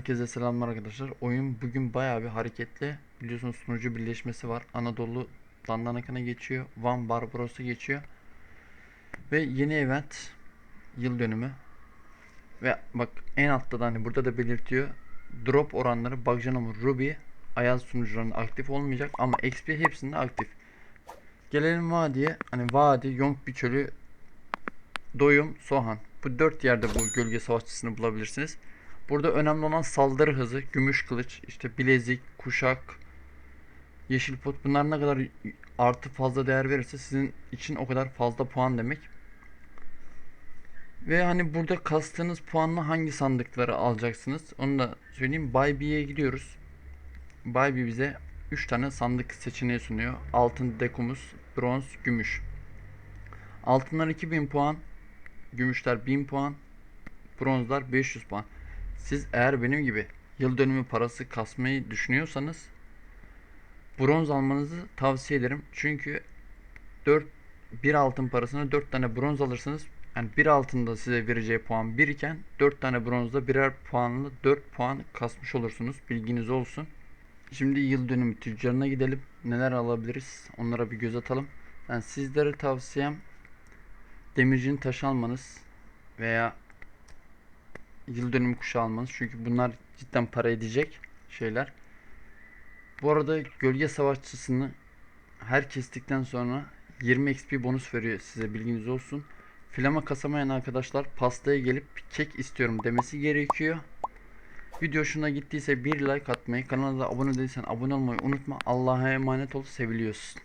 Herkese selamlar arkadaşlar. Oyun bugün bayağı bir hareketli. Biliyorsunuz sunucu birleşmesi var. Anadolu Dandanakı'na geçiyor. Van Barbaros'a geçiyor. Ve yeni event yıl dönümü. Ve bak en altta da hani burada da belirtiyor. Drop oranları Bagjanamur, Ruby, Ayaz sunucularında aktif olmayacak ama XP hepsinde aktif. Gelelim vadiye. Hani vadi, Yongbi çölü, Doyum, Sohan. Bu dört yerde bu gölge savaşçısını bulabilirsiniz. Burada önemli olan saldırı hızı, gümüş kılıç, işte bilezik, kuşak, yeşil pot. Bunlar ne kadar artı fazla değer verirse sizin için o kadar fazla puan demek. Ve hani burada kastığınız puanla hangi sandıkları alacaksınız? Onu da söyleyeyim. Buy B'ye gidiyoruz. Buy B bize 3 tane sandık seçeneği sunuyor. Altın dekumuz, bronz, gümüş. Altınlar 2000 puan, gümüşler 1000 puan, bronzlar 500 puan. Siz eğer benim gibi yıl dönümü parası kasmayı düşünüyorsanız bronz almanızı tavsiye ederim. Çünkü 4 bir altın parasına 4 tane bronz alırsınız. Yani bir altında size vereceği puan 1 iken 4 tane bronzda birer puanlı 4 puan kasmış olursunuz. Bilginiz olsun. Şimdi yıl dönümü tüccarına gidelim. Neler alabiliriz? Onlara bir göz atalım. Yani sizlere tavsiyem demircinin taşı almanız veya yıl dönümü kuşu almanız. Çünkü bunlar cidden para edecek şeyler. Bu arada gölge savaşçısını her kestikten sonra 20 XP bonus veriyor size bilginiz olsun. Flama kasamayan arkadaşlar pastaya gelip kek istiyorum demesi gerekiyor. Video hoşuna gittiyse bir like atmayı, kanala da abone değilsen abone olmayı unutma. Allah'a emanet ol, seviliyorsun.